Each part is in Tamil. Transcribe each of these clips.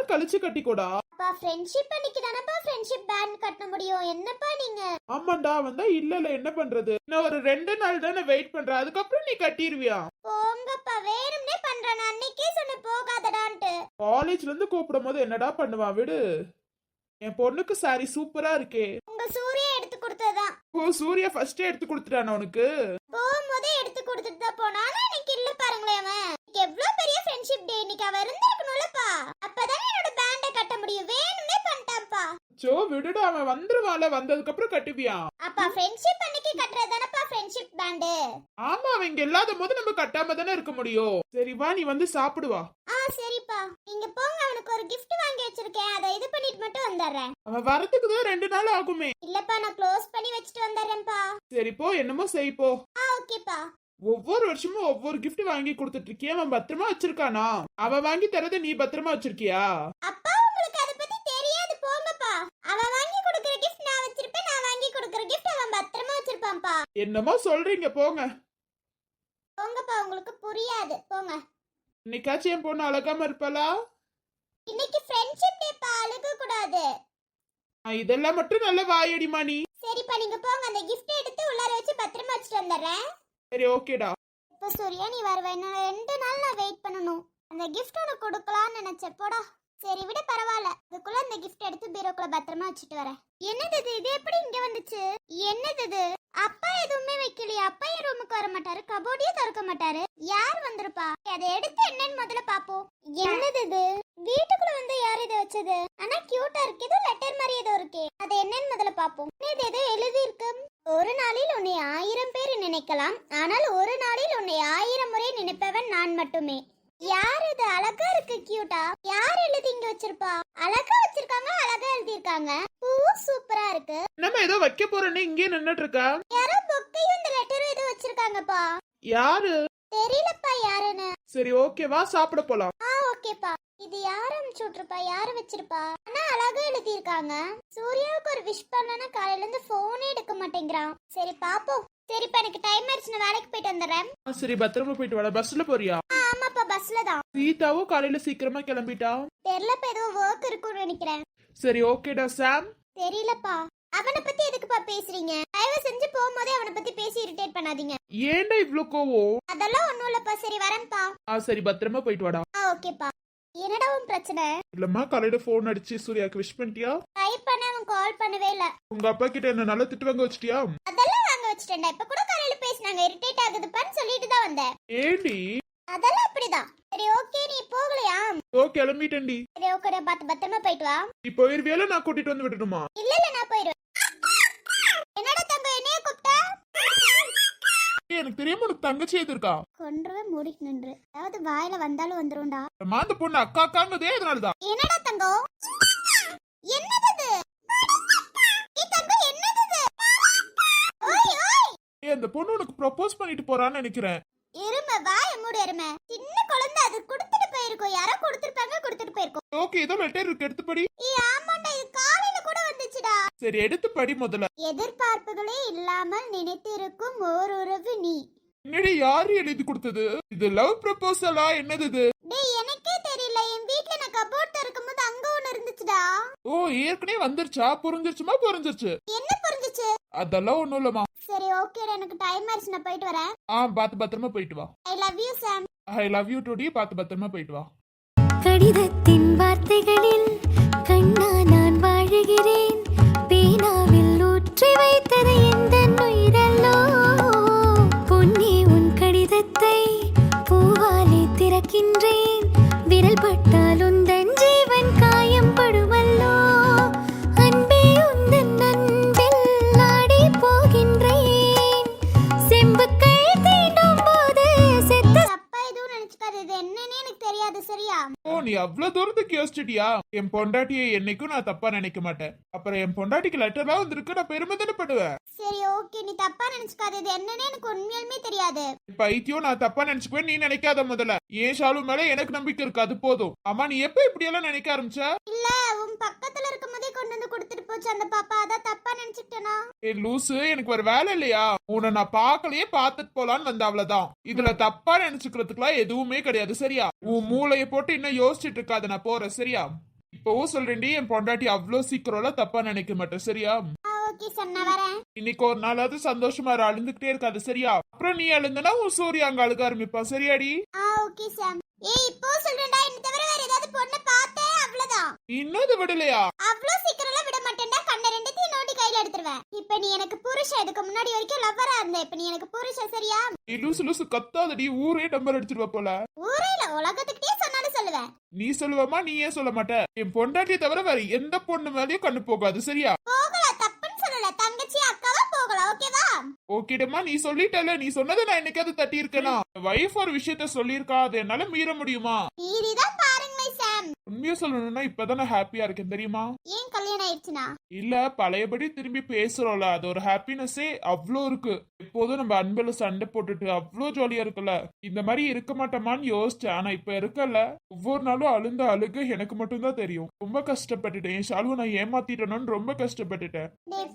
நாள் கழிச்சு கட்டிக்கோடா. அப்பா ஃப்ரெண்ட்ஷிப் அன்னைக்கு தானப்பா ஃப்ரெண்ட்ஷிப் பேண்ட் கட்ட முடியும். என்னப்பா நீங்க? ஆமாண்டா வந்தா இல்ல இல்ல என்ன பண்றது? இன்னும் ஒரு ரெண்டு நாள் தானே வெயிட் பண்ற அதுக்கப்புறம் நீ கட்டிருவியா? போங்கப்பா வேணும்னே பண்றேன். அன்னைக்கே சொன்ன போகாதடான்ட்டு. காலேஜ்ல இருந்து கூப்பிடும் போது என்னடா பண்ணுவா விடு. என் பொண்ணுக்கு சாரி சூப்பரா இருக்கே. உங்க சூர்யா கொடுத்ததுதான். ஓ சூர்யா ஃபர்ஸ்டே எடுத்து கொடுத்துட்டான உனக்கு? போகும்போதே எடுத்து கொடுத்துட்டு தான் போனா ஆனா இன்னைக்கு இல்ல பாருங்களேன் அவன். எவ்வளவு பெரிய ஃப்ரெண்ட்ஷிப் டே இன்னைக்கு அவ இருந்திருக்கணும்லப்பா. அப்பதானே என்னோட பேண்டை கட்ட முடியும். வேணும்னே பண்ணிட்டான்ப்பா. சோ விடுடா அவன் வந்துருவான்ல. வந்ததுக்கு அப்புறம் கட்டுவியா? அப்பா ஃப்ரெண்ட்ஷிப் அன்னைக்கு கட்டுறது தானப்பா ஃப்ரெண்ட்ஷிப் பேண்டு ஆமா அவன் இங்க இல்லாத போது நம்ம கட்டாம தானே இருக்க முடியும். சரி வா நீ வந்து சாப்பிடுவா சரிப்பா. நீங்க போங்க அவனுக்கு ஒரு gift வாங்கி வச்சிருக்கேன். அதை இது பண்ணிட்டு மட்டும் வந்துடுறேன். அவன் வரதுக்கு தான் ரெண்டு நாள் ஆகுமே. இல்லப்பா நான் க்ளோஸ் பண்ணி வச்சுட்டு வந்துடுறேன்ப்பா. சரி போ. என்னமோ செய் போ. ஆ ஓகேப்பா. ஒவ்வொரு வருஷமும் ஒவ்வொரு gift வாங்கி கொடுத்துட்டு இருக்கியா அவன் பத்திரமா வச்சிருக்கானா? அவன் வாங்கி தரத நீ பத்திரமா வச்சிருக்கியா? அப்பா உங்களுக்கு அதை பத்தி தெரியாது. போங்கப்பா. அவன் வாங்கி கொடுக்குற gift நான் வச்சிருப்பேன். நான் வாங்கி கொடுக்குற gift அவன் பத்திரமா வச்சிருப்பான்ப்பா. என்னமோ சொல்றீங்க போங்க. போங்கப்பா உங்களுக்கு புரியாது. போங்க. இன்னைக்காச்சும் என் பொண்ணு அழகாம இருப்பாளா? இன்னைக்கு ஃப்ரெண்ட்ஷிப் டேப்பா அழுக கூடாது. இதெல்லாம் மட்டும் நல்ல வாயடிமா நீ சரிப்பா நீங்க போங்க. அந்த gift எடுத்து உள்ளார வச்சு பத்திரமா வச்சுட்டு வந்துடுறேன். சரி ஓகேடா இப்போ சூர்யா நீ வருவ. இன்னும் ரெண்டு நாள் நான் வெயிட் பண்ணணும். அந்த கிஃப்ட் உனக்கு கொடுக்கலாம்னு நினைச்சேன். போடா. சரி விட பரவாயில்ல. அதுக்குள்ள அந்த கிஃப்ட் எடுத்து பீரோக்குள்ள பத்திரமா வச்சுட்டு வரேன். என்னது இது? இது எப்படி இங்க வந்துச்சு? என்னது இது? அப்பா எதுவுமே வைக்கலையா. அப்பா வர மாட்டாரு கபோர்டையும் திறக்க மாட்டாரு. யார் வந்திருப்பா? அதை எடுத்து என்னன்னு முதல்ல பாப்போம். என்னது இது? வீட்டுக்குள்ள வந்து யார் இதை வச்சது? ஆனா கியூட்டா இருக்கு. ஏதோ லெட்டர் மாதிரி ஏதோ இருக்கே. அது என்னன்னு முதல்ல பாப்போம். இது? ஏதோ எழுதி இருக்கு ஒரு நாளில் உன்னை ஆயிரம் பேர் நினைக்கலாம். ஆனால் ஒரு நாளில் உன்னை ஆயிரம் முறை நினைப்பவன் நான் மட்டுமே. யார் இது? அழகா இருக்கு கியூட்டா யார் எழுதி இங்க வச்சிருப்பா? அழகா வச்சிருக்காங்க அழகா எழுதியிருக்காங்க. பூ சூப்பரா இருக்கு. நம்ம ஏதோ வைக்க போறேன்னு இங்கே நின்னுட்டு இருக்கா யாரோ பொக்கையும் இந்த லெட்டரும் ஏதோ வச்சிருக்காங்கப்பா. யாரு? தெரியலப்பா யாருன்னு. சரி ஓகேவா சாப்பிட போலாம். ஆ ஓகேப்பா இது யார் அனுப்பிச்சு விட்டுருப்பா? யார் வச்சிருப்பா? ஆனா அழகா எழுதியிருக்காங்க. சூர்யாவுக்கு ஒரு விஷ் பண்ணனா காலையில இருந்து போனே எடுக்க மாட்டேங்கிறான். சரி பாப்போம். சரிப்பா எனக்கு டைம் ஆயிடுச்சு நான் வேலைக்கு போயிட்டு வந்துடுறேன். ஆ, சரி பத்திரமா போயிட்டு வாடா. பஸ்ல போறியா? ஆ, ஆமாப்பா பஸ்ல தான். சீதாவும் காலையில சீக்கிரமா கிளம்பிட்டா? தெரியலப்பா ஏதோ ஒர்க் இருக்கும்னு நினைக்கிறேன். சரி ஓகேடா சாம் தெரியலப்பா. அவனை பத்தி எதுக்குப்பா பேசுறீங்க? தயவு செஞ்சு போகும்போதே அவனை பத்தி பேசி இரிட்டேட் பண்ணாதீங்க. ஏன்டா இவ்ளோ கோவம்? அதெல்லாம் ஒண்ணும் இல்லப்பா. சரி வரேன்ப்பா. ஆ சரி பத்திரமா போயிட்டு வாடா. ஆ ஓகேப்பா என்னடா உன் பிரச்சனை? இல்லம்மா காலையில போன் அடிச்சு சூர்யாக்கு விஷ் பண்ணிட்டியா? ட்ரை பண்ண அவன் கால் பண்ணவே இல்ல. உங்க அப்பா கிட்ட என்ன நல்லா திட்டு வாங்க வச்சிட்டியா? அதெல்லாம் வச்சுட்டேன்டா இப்ப கூட காலையில பேசினாங்க. இரிட்டேட் ஆகுதுப்பான்னு சொல்லிட்டு தான் வந்தேன். ஏண்டி? அதெல்லாம் அப்படிதான். சரி ஓகே நீ போகலையா? ஓ கிளம்பிட்டேன்டி. சரி ஓகே பார்த்து பத்திரமா போயிட்டு வா. நீ போயிருவியால நான் கூட்டிட்டு வந்து விடணுமா? இல்ல இல்ல நான் போயிடுவேன் என்னடா தங்கம் என்னைய கூப்பிட்டா? எனக்கு தெரியாம உனக்கு தங்கச்சி எது இருக்கா? கொன்றவே மூடிட்டு நின்று. அதாவது வாயில வந்தாலும் வந்துரும்டா. அந்த பொண்ணு அக்கா அக்காங்கதே அதனாலதான். என்னடா தங்கம் அந்த பொண்ணு உனக்கு ப்ரொபோஸ் பண்ணிட்டு போறான்னு நினைக்கிறேன். எருமை வாய மூடு எருமை. சின்ன குழந்தை அது கொடுத்துட்டு போயிருக்கோம். யாரோ கொடுத்துருப்பாங்க கொடுத்துட்டு போயிருக்கோம். ஓகே ஏதோ லெட்டர் இருக்கு எடுத்து படி. ஏய் ஆமாண்டா இது காலையில கூட வந்துச்சுடா. சரி எடுத்து படி முதல்ல. எதிர்பார்ப்புகளே இல்லாமல் நினைத்திருக்கும் ஓர் உறவு நீ. என்னடி யாரு எழுதி கொடுத்தது? இது லவ் ப்ரப்போசலா என்னது இது? டேய் எனக்கே தெரியல. என் வீட்ல நான் கபோர்ட் திறக்கும்போது அங்க ஒண்ணு இருந்துச்சுடா. ஓ ஏற்கனவே வந்துருச்சா? புரிஞ்சிருச்சுமா? புரிஞ்சிருச்சு. என்ன அதெல்லாம் ஒண்ணும் இல்லம்மா. சரி ஓகேடா எனக்கு டைம் ஆயிடுச்சு. நான் போயிட்டு வரேன். ஆ பார்த்து பத்திரமா போயிட்டு வா. I love you Sam I love you டுடி பார்த்து பத்திரமா போயிட்டு வா. கடிதத்தின் வார்த்தைகளில் கண்ணா நான் வாழுகிறேன். பேனாவில் ஊற்றி வைத்தது எந்த உயிரல்லோ பொன்னி உன் கடிதத்தை பூவாலே திறக்கின்றேன். விரல் பட்டால் நீ அவ்வளவு தூரத்துக்கு யோசிச்சிட்டியா? என் பொண்டாட்டியை என்னைக்கும் நான் தப்பா நினைக்க மாட்டேன். அப்புறம் என் பொண்டாட்டிக்கு லெட்டர்லாம் வந்திருக்கு நான் பெருமை தானே படுவேன். சரி ஓகே நீ தப்பா நினைச்சுக்காது. இது என்னன்னு எனக்கு உண்மையாலுமே தெரியாது. பைத்தியம் நான் தப்பா நினைச்சுக்குவேன் நீ நினைக்காத முதல்ல. ஏன் ஷாலு மேல எனக்கு நம்பிக்கை இருக்கு அது போதும். ஆமா நீ எப்ப இப்படி எல்லாம் நினைக்க ஆரம்பிச்ச? இல்ல உன் பக்கத்துல இருக்கும் போதே கொண்டு வந்து கொடுத்துட்டு போச்சு அந்த பாப்பா. அதான் தப்பா நினைச்சுக்கிட்டேனா? ஏ லூசு எனக்கு ஒரு வேலை இல்லையா? உன்னை நான் பார்க்கலையே பார்த்துட்டு போலான்னு வந்த அவ்வளவுதான். இதுல தப்பா நினைச்சுக்கிறதுக்குலாம் எதுவுமே கிடையாது சரியா? உன் மூளைய போட்டு இன்னும் யோசிச்சுட்டு இருக்காத நான் போறேன் சரியா? இப்பவும் சொல்றேன்டி என் பொண்டாட்டி அவ்வளோ சீக்கிரம்லாம் தப்பா நினைக்க மாட்டேன் சரியா? இன்னைக்கு ஒரு நாளாவது சந்தோஷமா அழுந்துகிட்டே இருக்காது சரியா? அப்புறம் நீ அழுந்தனா உன் சூர்யா அங்க அழுக ஆரம்பிப்பான் சரியாடி? இன்னும் இது விடலையா? அவ்வளோ சீக்கிரம்லாம் விட மாட்டேன்டா கண்ணை ரெண்டுத்தையும் நோண்டி கையில எடுத்துருவேன். இப்ப நீ எனக்கு புருஷன் இதுக்கு முன்னாடி வரைக்கும் லவ்வரா இருந்த இப்ப நீ எனக்கு புருஷன் சரியா? லூசு லூசு கத்தாதடி ஊரே நம்பர் அடிச்சிருவ போல. ஊரே இல்ல உலகத்துக்கிட்டே சொல்லுவேன் நீ சொல்லுவமா நீ ஏன் சொல்ல மாட்ட. என் பொண்டாட்டியை தவிர வேற எந்த பொண்ணு மேலயும் கண்ணு போகாது சரியா? போகலாம் தப்புன்னு சொல்லல. தங்கச்சி அக்காவா போகலாம் ஓகேவா? ஓகேடமா நீ சொல்லிட்டல. நீ சொன்னதை நான் என்னைக்காவது தட்டி இருக்கேனா வைஃப் ஒரு விஷயத்த சொல்லியிருக்கா? அது என்னால மீற முடியுமா? நீதிதான் பாருங்க சாம் உண்மையா சொல்லணும்னா இப்பதான் ஹாப்பியா இருக்கேன் தெரியுமா? கல்யாணம் ஆயிடுச்சுனா இல்ல பழையபடி திரும்பி பேசுறோம்ல அது ஒரு ஹாப்பினஸே அவ்வளோ இருக்கு. எப்போதும் நம்ம அன்புல சண்டை போட்டுட்டு அவ்வளோ ஜாலியா இருக்குல்ல. இந்த மாதிரி இருக்க மாட்டோமான்னு யோசிச்சேன். ஆனா இப்ப இருக்கல ஒவ்வொரு நாளும் அழுந்த அழுக எனக்கு மட்டும்தான் தெரியும். ரொம்ப கஷ்டப்பட்டுட்டேன். ஷாலுவை நான் ஏமாத்திட்டேனோன்னு ரொம்ப கஷ்டப்பட்டுட்டேன்.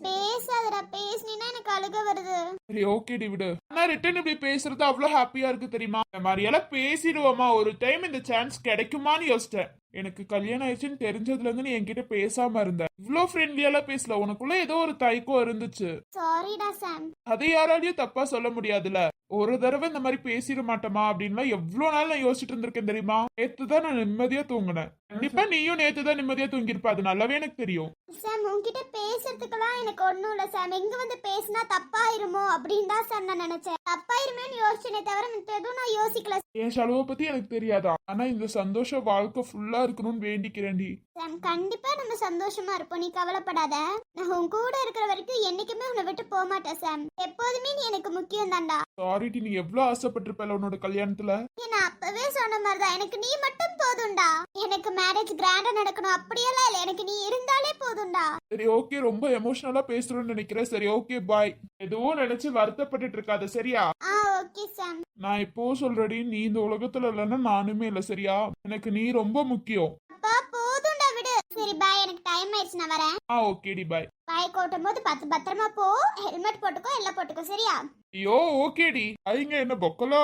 பேசாதடா. பேசினா எனக்கு அழுக வருது. சரி ஓகே டி விடு. ஆனா ரிட்டன் இப்படி பேசுறது அவ்வளவு ஹாப்பியா இருக்கு தெரியுமா? இந்த மாதிரி எல்லாம் பேசிடுவோமா? ஒரு டைம் இந்த சான்ஸ் கிடைக்குமான்னு யோசிச்சேன். எனக்கு கல்யாணம் ஆயிடுச்சுன்னு தெரிஞ்சதுல இருந்து நீ என்கிட்ட பேசாம இருந்த. இவ்ளோ ஃப்ரெண்ட்லியாலாம் பேசல. உனக்குள்ள ஏதோ ஒரு தயக்கம் இருந்துச்சு. சாரிடா சாம் அதை யாராலையும் தப்பா சொல்ல முடியாதுல. ஒரு தடவை இந்த மாதிரி பேசிட மாட்டோமா அப்படின்லாம் எவ்வளவு நாள் நான் யோசிச்சுட்டு இருந்திருக்கேன் தெரியுமா? நேத்து தான் நான் நிம்மதியா தூங்கினேன். கண்டிப்பா நீயும் நேத்து தான் நிம்மதியா தூங்கியிருப்ப. அது நல்லாவே எனக்கு தெரியும். சாம் உன்கிட்ட பேசுறதுக்கெல்லாம் எனக்கு ஒண்ணும் இல்ல சாம் எங்க வந்து பேசினா தப்பாயிருமோ அப்படின்னு தான் சார் நான் நினைச்சேன். தப்பாயிருமேன்னு யோசிச்சேனே தவிர எதுவும் நான் யோசிக்கல. என் செலவை பத்தி எனக்கு தெரியாதா? ஆனா இந்த சந்தோஷ வாழ்க்கை ஃபுல்லா இருக்கணும்னு வேண்டிக்கிறேன்டி. சாம் கண்டிப்பா நம்ம சந்தோஷமா இருப்போம். நீ கவலைப்படாத. நான் உன் கூட இருக்கிற வரைக்கும் என்னைக்குமே உன்னை விட்டு போக மாட்டேன் சாம் எப்போதுமே நீ எனக்கு முக்கியம் தான்டா. சாரிட்டி நீ எவ்வளவு ஆசைப்பட்டிருப்பல உன்னோட கல்யாணத்துல? நான் அப்பவே சொன்ன மாதிரிதான். எனக்கு நீ மட்டும் போதும்டா. எனக்கு மேரேஜ் கிராண்டா நடக்கணும் அப்படியெல்லாம் இல்ல. எனக்கு நீ இருந்தாலே போதும்டா சரி ஓகே ரொம்ப எமோஷனலா பேசுறோம்னு நினைக்கிறேன். சரி ஓகே பாய் எதுவும் நினைச்சு வருத்தப்பட்டுட்டு இருக்காத சரியா? ஆ ஓகே சாம் நான் இப்போ சொல்றடி நீ இந்த உலகத்துல இல்லைன்னா நானுமே இல்ல சரியா? எனக்கு நீ ரொம்ப முக்கியம். அப்பா போதும்டா விடு. சரி பாய் எனக்கு டைம் ஆயிடுச்சு நான் வரேன். ஆ ஓகேடி பாய் பைக் ஓட்டும் போது பத்து பத்திரமா போ. ஹெல்மெட் போட்டுக்கோ எல்லாம் போட்டுக்கோ சரியா? ஐயோ ஓகேடி அவங்க என்ன பொக்கலா?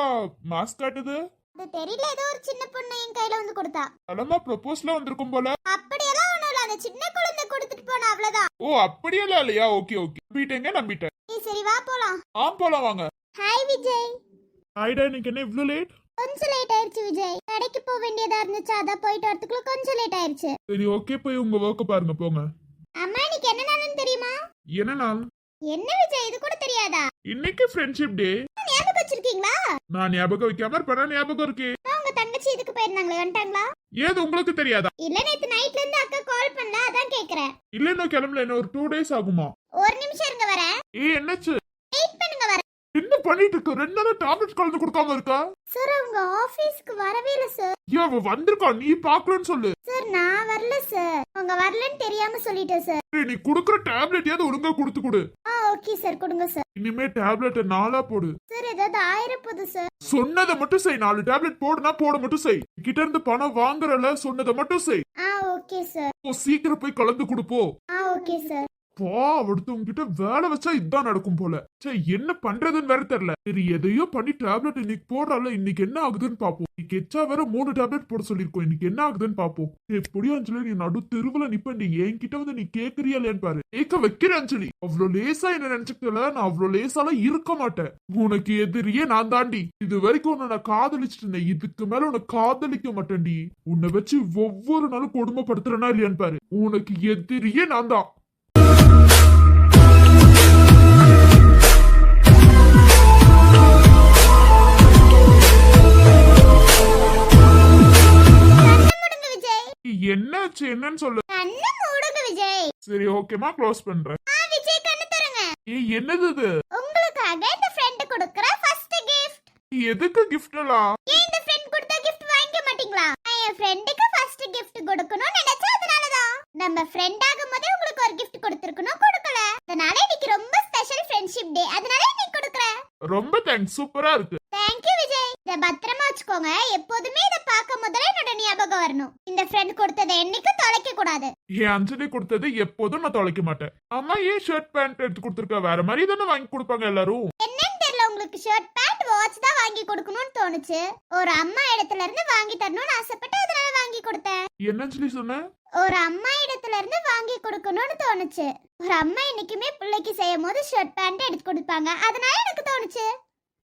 மாஸ்க் காட்டுது? அது தெரியல ஏதோ ஒரு சின்ன பொண்ணு என் கையில வந்து கொடுத்தா. அலமா ப்ரொபோஸ்ல வந்திருக்கும் போல. அப்படியெல்லாம் அந்த சின்ன குழந்தை கொடுத்துட்டு போனா அவ்வளவுதான். ஓ அப்படியெல்லாம் இல்லையா? Okay okay. நம்பிட்டேங்க நம்பிட்டேன். ஏய், சரி வா போலாம். ஆ போலாம் வாங்க. ஹாய் விஜய். ஆயிடா இன்னைக்கு என்ன இவ்ளோ லேட் கொஞ்சம் லேட் ஆயிருச்சு விஜய். கடைக்கு போக வேண்டியதா இருந்துச்சு? அதான் போயிட்டு வரதுக்குள்ள கொஞ்சம் லேட் ஆயிருச்சு. சரி ஓகே போய் உங்க ஒர்க்க பாருங்க போங்க. அம்மா இன்னைக்கு என்ன நாளுன்னு தெரியுமா? என்ன நாள்? என்ன விஜய்? இது கூட தெரியாதா? இன்னைக்கு ஃப்ரெண்ட்ஷிப் டே ஞாபகம் வச்சிருக்கீங்களா? நான் ஞாபகம் வைக்காம இருப்பேனா? ஞாபகம் இருக்கு. உங்க தங்கச்சி இதுக்கு போயிருந்தாங்களே? வந்துட்டாங்களா? ஏது உங்களுக்கு தெரியாதா? இல்ல நேத்து நைட்ல இருந்து அக்கா கால் பண்ணல அதான் கேக்குறேன். இல்ல இன்னும் கிளம்பல இன்னும் ஒரு டூ டேஸ் ஆகுமா? ஒரு நிமிஷம் இருங்க வரேன். ஏ என்னாச்சு? வெயிட் பண்ணுங்க வரேன். என்ன பண்ணிட்டு இருக்க? ரெண்டு நாளா டேப்லெட் கலந்து கொடுக்காம இருக்கா? சார் அவங்க ஆபீஸ்க்கு வரவே இல்ல சார் ஏன் அவ வந்திருக்கா. நீ பாக்கலன்னு சொல்லு. சார் நான் வரல சார் அவங்க வரலன்னு தெரியாம சொல்லிட்டேன் சார் நீ குடுக்குற டேப்லெட் ஏதாவது ஒழுங்கா கொடுத்து கொடு. ஆ ஓகே சார் கொடுங்க சார் இனிமே டேப்லெட் நாளா போடு. சார் ஏதாவது ஆயிரப்போது சார் சொன்னதை மட்டும் செய். நாலு டேப்லெட் போடுனா போட மட்டும் செய். கிட்ட இருந்து பணம் வாங்குறல சொன்னதை மட்டும் செய். ஆ ஓகே சார் போ, சீக்கிரம் போய் கலந்து கொடுப்போ ஆ ஓகே சார் பா அடுத்தவங்க கிட்ட வேலை வச்சா இதான் நடக்கும் போல. சே என்ன பண்றதுன்னு வேற தெரியல சரி எதையோ பண்ணி டேப்லெட் இன்னைக்கு போடுறால இன்னைக்கு என்ன ஆகுதுன்னு பாப்போம். இன்னைக்கு எச்சா வேற மூணு டேப்லெட் போட சொல்லிருக்கோம் இன்னைக்கு என்ன ஆகுதுன்னு பாப்போம். எப்படியோ அஞ்சலி நீ நடு தெருவுல நிப்ப நீ என்கிட்ட வந்து நீ கேக்குறியா இல்லையான்னு பாரு. கேட்க வைக்கிற அஞ்சலி. அவ்வளவு லேசா என்ன நினைச்சுக்கல நான் அவ்வளவு லேசாலாம் இருக்க மாட்டேன். உனக்கு எதிரியே நான் தாண்டி. இது வரைக்கும் உன்னை நான் காதலிச்சிட்டு இருந்தேன். இதுக்கு மேல உன்னை காதலிக்க மாட்டேன்டி. உன்னை வச்சு ஒவ்வொரு நாளும் கொடுமைப்படுத்துறனா இல்லையான்னு பாரு. உனக்கு எதிரியே நான் தான். என்னாச்சு என்னன்னு சொல்லு. கண்ணை மூடுங்க விஜய். சரி ஓகேமா க்ளோஸ் பண்றேன். ஆ விஜய் கண்ணு தருங்க ஏய் என்னது இது? உங்களுக்காக இந்த ஃப்ரெண்ட் கொடுக்கற ஃபர்ஸ்ட் கிஃப்ட் எதுக்கு எல்லாம் ஏன் இந்த ஃப்ரெண்ட் கொடுத்த gift வாங்கிக்க மாட்டீங்களா? நான் என் ஃப்ரெண்டுக்கு ஃபர்ஸ்ட் gift கொடுக்கணும்னு நினைச்சேன் அதனாலதான். நம்ம ஃப்ரெண்ட் ஆகும்போதே உங்களுக்கு ஒரு gift கொடுத்திருக்கணும் கொடுக்கல. அதனால இன்னைக்கு ரொம்ப ஸ்பெஷல் ஃப்ரெண்ட்ஷிப் டே அதனால இன்னைக்கு கொடுக்குறேன். ரொம்ப தேங்க்ஸ் சூப்பரா இருக்கு. தேங்க்யூ விஜய் இத பத்திரமா வச்சுக்கோங்க. எப்போதுமே இத பார்க்க முதல்ல என்னோட ஞாபகம் வரணும். இந்த ஃப்ரெண்ட் கொடுத்ததை என்னைக்கும் தொலைக்க கூடாது. என் அஞ்சலி கொடுத்தது எப்போதும் நான் தொலைக்க மாட்டேன். அம்மா ஏன் ஷர்ட் பேண்ட் எடுத்து கொடுத்துருக்க? வேற மாதிரி தானே வாங்கி கொடுப்பாங்க எல்லாரும். என்னன்னு தெரியல உங்களுக்கு ஷர்ட் பேண்ட் வாட்ச் தான் வாங்கி கொடுக்கணும்னு தோணுச்சு. ஒரு அம்மா இடத்துல இருந்து வாங்கி தரணும்னு ஆசைப்பட்டு வாங்கி கொடுத்தேன். என்ன அஞ்சலி சொன்ன? ஒரு அம்மா இடத்துல இருந்து வாங்கி கொடுக்கணும்னு தோணுச்சு. ஒரு அம்மா என்னைக்குமே பிள்ளைக்கு செய்யும் போது ஷர்ட் பேண்ட் எடுத்து கொடுப்பாங்க. அதனால எனக்கு தோணுச்சு.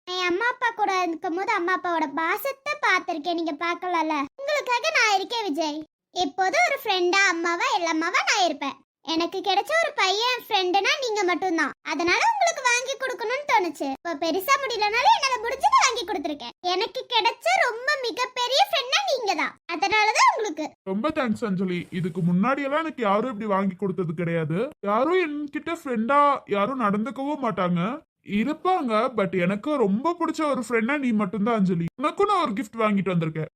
என் அம்மா அப்பா கூட இருக்கும் போது அம்மா அப்பாவோட பாசத்தை பார்த்திருக்கேன். நீங்க பார்க்கலல்ல உங்களுக்காக நான் இருக்கேன் விஜய். எப்போதும் ஒரு ஃப்ரெண்டா அம்மாவா எல்லாமாவா நான் இருப்பேன். எனக்கு கிடைச்ச ஒரு பையன் ஃப்ரெண்டுனா நீங்க மட்டும்தான். அதனால உங்களுக்கு வாங்கி கொடுக்கணும்னு தோணுச்சு. இப்போ பெருசா முடியலனாலும் என்னால முடிஞ்சதை வாங்கி கொடுத்துருக்கேன். எனக்கு கிடைச்ச ரொம்ப மிகப்பெரிய ஃப்ரெண்ட்னா நீங்க தான் அதனாலதான் உங்களுக்கு. ரொம்ப தேங்க்ஸ் அஞ்சலி. இதுக்கு முன்னாடி எல்லாம் எனக்கு யாரும் இப்படி வாங்கி கொடுத்தது கிடையாது. யாரும் என்கிட்ட ஃப்ரெண்டா யாரும் நடந்துக்கவும் மாட்டாங்க. இருப்பாங்க. பட் எனக்கு ரொம்ப பிடிச்ச ஒரு ஃப்ரெண்டா நீ மட்டும்தான் அஞ்சலி. உனக்கும் நான் ஒரு கிஃப்ட் வாங்கிட்டு வந்திருக்கேன்.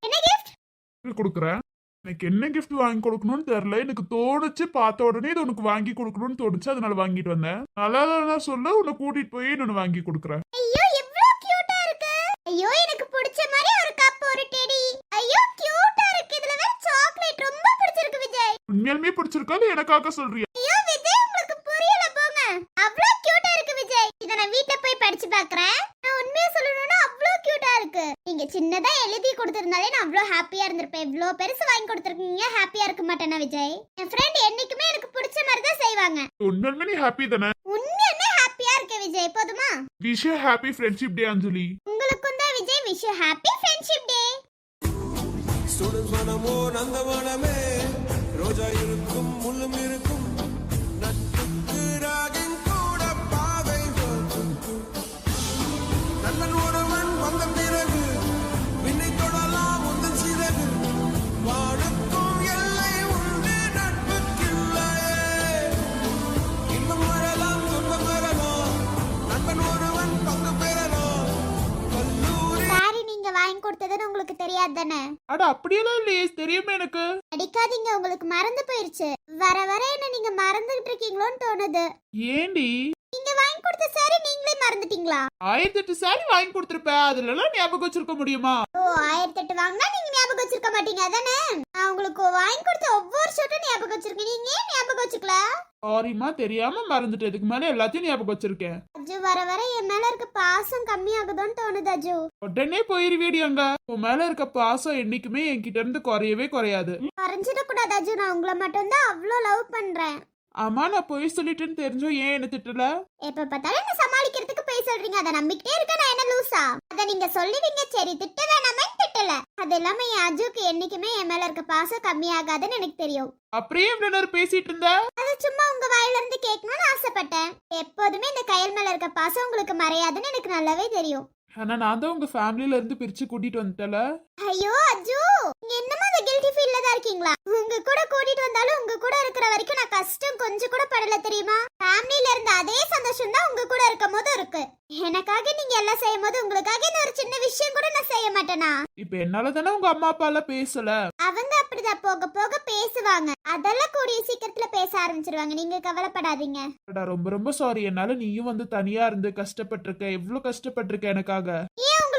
கொடுக்குறேன். எனக்கு என்ன gift வாங்கி கொடுக்கணும்னு தெரியல. எனக்கு தோணுச்சு பார்த்த உடனே இது உனக்கு வாங்கி கொடுக்கணும்னு தோணுச்சு அதனால வாங்கிட்டு வந்தேன். நல்லா சொல்ல உன்னை கூட்டிட்டு போய் நான் வாங்கி கொடுக்குறேன். ஐயோ எவ்ளோ கியூட்டா இருக்கு. ஐயோ எனக்கு பிடிச்ச மாதிரி ஒரு கப் ஒரு டெடி ஐயோ கியூட்டா இருக்கு. இதுல வேற சாக்லேட் ரொம்ப பிடிச்சிருக்கு விஜய். உண்மையாலுமே பிடிச்சிருக்காது எனக்காக சொல்றியா ஐயோ விஜய் உங்களுக்கு புரியல போங்க அவ்ளோ கியூட்டா இருக்கு விஜய் இத நான் வீட்ல போய் படிச்சு பார்க்கறேன் நான் உண்மையா சொல்லணும்னா அவ்ளோ கியூட்டா இருக்கு நீங்க சின்னதா எழுதி கொடுத்திருந்தாலே நான் அவ்ளோ ஹாப்பியா இருந்திருப்பேன் இவ்ளோ பெருசு வாங்கி கொடுத்திருக்கீங்க ஹாப்பியா இருக்க மாட்டேனா விஜய் என் ஃப்ரெண்ட் என்னைக்குமே எனக்கு பிடிச்ச மாதிரி தான் செய்வாங்க உண்மையாலுமே நீ ஹாப்பி தானே? உண்மையுமே ஹாப்பியா இருக்க விஜய்? போதுமா? Wish happy friendship day Anjali. உங்களுக்கும் தான் Vijay wish happy friendship day. சுடு மனமோ நந்தவனமே ரோஜா இருக்கும் முள்ளும் இருக்கும். கொடுத்ததுன்னு உங்களுக்கு தெரியாது தானே? அட அப்படியெல்லாம் இல்லையே தெரியுமே எனக்கு? அடிக்காதீங்க உங்களுக்கு மறந்து போயிருச்சு. வர வர என்ன நீங்க மறந்துகிட்டு இருக்கீங்களோன்னு தோணுது. ஏண்டி? கொடுத்த சாரி நீங்களே மறந்துட்டீங்களா? ஆயிரத்தி எட்டு சாரி வாங்கி கொடுத்துருப்ப. அதுல எல்லாம் ஞாபகம் வச்சிருக்க முடியுமா? ஓ ஆயிரத்தி எட்டு வாங்கினா நீங்க ஞாபகம் வச்சிருக்க மாட்டீங்க. அதானே? நான் உங்களுக்கு வாங்கி கொடுத்த ஒவ்வொரு ஷர்ட்டும் ஞாபகம் வச்சிருக்கேன். நீங்க ஏன் ஞாபகம் வச்சுக்கல? சாரிம்மா தெரியாம மறந்துட்டு இதுக்கு மேல எல்லாத்தையும் ஞாபகம் வச்சிருக்கேன். அஜு வர வர என் மேல இருக்க பாசம் கம்மியாகுதோன்னு தோணுது அஜு. உடனே போயிருவேடி அங்க. உன் மேல இருக்க பாசம் என்னைக்குமே என்கிட்ட இருந்து குறையவே குறையாது. குறைஞ்சிட கூடாது அஜு. நான் உங்களை மட்டும்தான் அவ்வளோ லவ் பண்றேன். ஆமா நான் பொய் சொல்லிட்டேன்னு தெரிஞ்சும் ஏன் என்ன திட்டல? எப்ப பார்த்தாலும் என்ன சமாளிக்கிறதுக்கு போய் சொல்றீங்க? அதை நம்பிக்கிட்டே இருக்க நான் என்ன லூசா? அத நீங்க சொல்லுவீங்க சரி திட்ட வேணாமே திட்டல. அது இல்லாம என் அஜுக்கு என்னைக்குமே என் மேல இருக்க பாசம் கம்மியாகாதுன்னு எனக்கு தெரியும். அப்படியே இவ்வளவு நேரம் பேசிட்டு இருந்த? அது சும்மா உங்க வாயில இருந்து கேட்கணும்னு ஆசைப்பட்டேன். எப்போதுமே இந்த கையல் மேல இருக்க பாசம் உங்களுக்கு மறையாதுன்னு எனக்கு நல்லாவே தெரியும். ஆனா நான் தான் உங்க ஃபேமிலில இருந்து பிரிச்சு கூட்டிட்டு வந்துட்டல ஐயோ அஜு! நீங்க என்னமா அந்த கில்ட்டி ஃபீல்ல தான் இருக்கீங்களா? உங்க கூட கூட்டிட்டு வந்தாலும் உங்க கூட இருக்கிற வரைக்கும் நான் கஷ்டம் கொஞ்சம் கூட படல தெரியுமா? ஃபேமிலில இருந்த அதே சந்தோஷம் தான் உங்க கூட இருக்கும் போது இருக்கு. எனக்காக நீங்க எல்லாம் செய்யும் போது உங்களுக்காக இந்த ஒரு சின்ன விஷயம் கூட நான் செய்ய மாட்டேனா? இப்ப என்னால தானே உங்க அம்மா அப்பா எல்லாம் பேசல? அவங்க அப்படிதான் போக போக பேசுவாங்க. அதெல்லாம் கூடிய சீக்கிரத்துல பேச ஆரம்பிச்சிருவாங்க. நீங்க கவலைப்படாதீங்க. ரொம்ப ரொம்ப சாரி என்னால நீயும் வந்து தனியா இருந்து கஷ்டப்பட்டிருக்க. எவ்வளவு கஷ்டப்பட்டிருக்க எனக்காக? ஏன்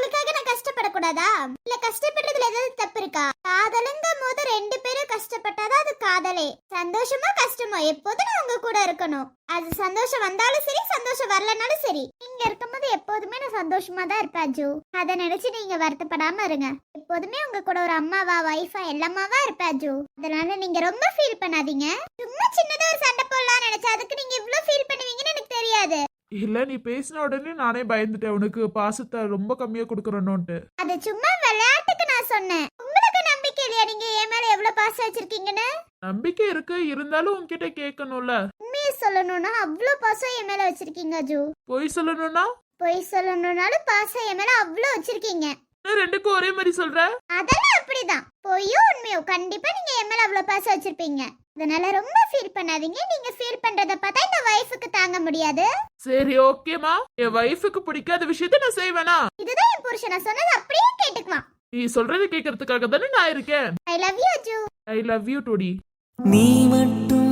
கஷ்டப்படக்கூடாதா? இல்ல கஷ்டப்படுறதுல ஏதாவது தப்பு இருக்கா காதலுங்கும் போது ரெண்டு பேரும் கஷ்டப்பட்டாதான் அது காதலே. சந்தோஷமா கஷ்டமோ எப்போதும் நான் உங்க கூட இருக்கணும். அது சந்தோஷம் வந்தாலும் சரி சந்தோஷம் வரலனாலும் சரி. நீங்க இருக்கும்போது எப்போதுமே நான் சந்தோஷமா தான் இருப்பேன் ஜூ அதை நினைச்சு நீங்க வருத்தப்படாம இருங்க. எப்போதுமே உங்க கூட ஒரு அம்மாவா வைஃபா எல்லாமாவா இருப்பேன் ஜூ அதனால நீங்க ரொம்ப ஃபீல் பண்ணாதீங்க. சும்மா சின்னதா ஒரு சண்டை போடலாம் நினைச்சா அதுக்கு நீங்க இவ்ளோ ஃபீல் பண்ணுவீங்கன்னு எனக்கு தெரியாது. இல்ல நீ பேசின உடனே நானே பயந்துட்டேன். உனக்கு பாசத்தை ரொம்ப கம்மியா கொடுக்கறனோன்ட்டு அது சும்மா விளையாட்டுக்கு நான் சொன்னேன். உங்களுக்கு நம்பிக்கை இல்லையா? நீங்க என் மேல எவ்வளவு பாசம் வச்சிருக்கீங்கன்னு? நம்பிக்கை இருக்கு. இருந்தாலும் உன்கிட்ட கேட்கணும்ல. உண்மையை சொல்லணும்னா அவ்வளோ பாசம் என் மேல வச்சிருக்கீங்க அஜு. பொய் சொல்லணும்னா? பொய் சொல்லணும்னாலும் பாசம் என் மேல அவ்வளோ வச்சிருக்கீங்க. என்ன ரெண்டுக்கும் ஒரே மாதிரி சொல்ற? அதெல்லாம் அப்படிதான். பொய்யும் உண்மையும் உண்மையோ கண்டிப்பா நீங்க என் மேல அவ்வளவு பாசம் வச்சிருப்பீங்க. அதனால ரொம்ப ஃபீல் பண்ணாதீங்க. நீங்க ஃபீல் பண்றத பார்த்தா இந்த வைஃபுக்கு தாங்க முடியாது. சரி ஓகேமா என் வைஃபுக்கு பிடிக்காத விஷயத்த நான் செய்வேனா? இதுதான் என் புருஷன். நான் சொன்னது அப்படியே கேட்டுக்குவான். நீ சொல்றதை கேட்கறதுக்காக தானே நான் இருக்கேன். I love you Aju I love you டுடி நீ மட்டும்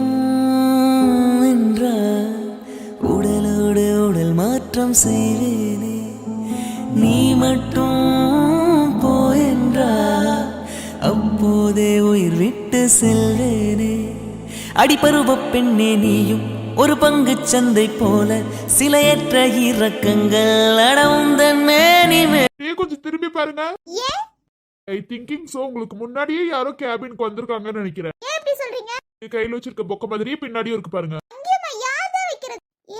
என்றால் உடலோடு உடல் மாற்றம் செய்வேனே. நீ மட்டும் போயென்றால் அப்போதே உயிர் விட்டு செல்வேனே. அடிபருவ பெண்ணே நீயும் ஒரு பங்கு சந்தை போல சிலையற்ற இறக்கங்கள் அடவுந்தன் மேனி மே நீ கொஞ்சம் திரும்பி பாருங்க. ஏன் ஐ திங்கிங் சோ உங்களுக்கு முன்னாடியே யாரோ கேபினுக்கு வந்திருக்காங்கன்னு நினைக்கிறேன். ஏன் இப்படி சொல்றீங்க? கையில வச்சிருக்க பொக்க மாதிரியே பின்னாடியும் இருக்கு பாருங்க.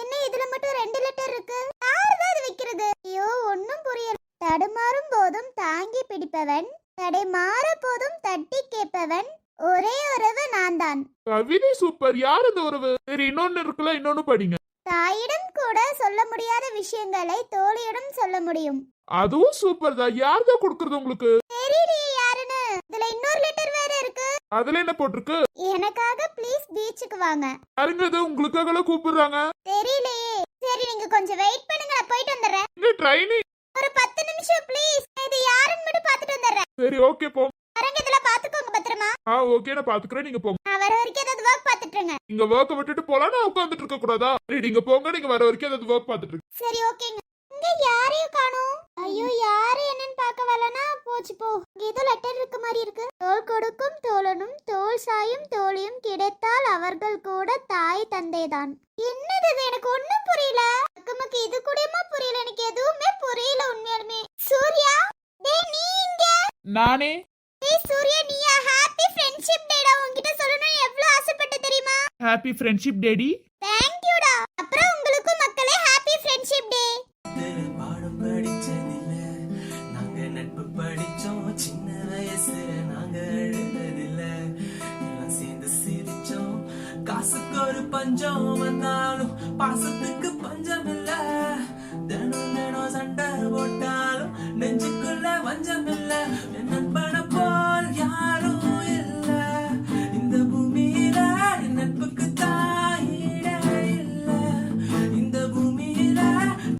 என்ன இதுல மட்டும் ரெண்டு லெட்டர் இருக்கு? யார் தான் இது வைக்கிறது? ஐயோ புரியல. தடுமாறும் போதும் தாங்கி பிடிப்பவன் தடை மாற போதும் தட்டி கேட்பவன் ஒரே உறவு நான் தான் கவிதை சூப்பர். யார் இந்த உறவு? சரி இன்னொன்னு இருக்குல்ல இன்னொன்னு படிங்க. தாயிடம் கூட சொல்ல முடியாத விஷயங்களை தோழியிடம் சொல்ல முடியும். அதுவும் சூப்பர் தான். யார் தான் கொடுக்கறது உங்களுக்கு? தெரியலையே யாருன்னு. இதுல இன்னொரு லெட்டர் வேற இருக்கு. அதுல என்ன போட்டிருக்கு? எனக்காக ப்ளீஸ் பீச்சுக்கு வாங்க. யாருங்க இது? உங்களுக்காக கூப்பிடுறாங்க. தெரியலையே. சரி நீங்க கொஞ்சம் வெயிட் பண்ணுங்க. நான் போயிட்டு வந்துடுறேன். ட்ரைனிங் ஒரு பத்து நிமிஷம் ப்ளீஸ் இது யாருன்னு மட்டும் பார்த்துட்டு வந்துடுறேன். சரி ஓகே போ. வரங்க இதெல்லாம் பாத்துக்கோங்க பத்திரமா. ஆ ஓகே நான் பாத்துக்கிறேன். நீங்க போங்க. நான் வர வரைக்கும் ஏதாவது ஒர்க் பார்த்துட்டுருங்க நீங்க ஒர்க்க விட்டுட்டு போலாம். நான் உட்காந்துட்டு இருக்க கூடாதா? சரி நீங்க போங்க. நீங்க வர வரைக்கும் ஏதாவது ஒர்க் பாத்துட்டு இருங்க. சரி ஓகேங்க இங்க யாரையும் காணோம். ஐயோ யாரு என்னன்னு பார்க்க வரலனா போச்சு போ. இங்க ஏதோ லெட்டர் இருக்க மாதிரி இருக்கு. தோல் கொடுக்கும் தோழனும் தோல் சாயும் தோழியும் கிடைத்தால் அவர்கள் கூட தாய் தந்தைதான். என்னது இது? எனக்கு ஒண்ணும் புரியல. அக்கமக்கு இது கூடயுமா புரியல? எனக்கு எதுவுமே புரியல உண்மையாலுமே. சூர்யா? டேய் நீ இங்க? நானே? ஹாப்பி ஃப்ரெண்ட்ஷிப் டேடா உன்கிட்ட சொல்லணும்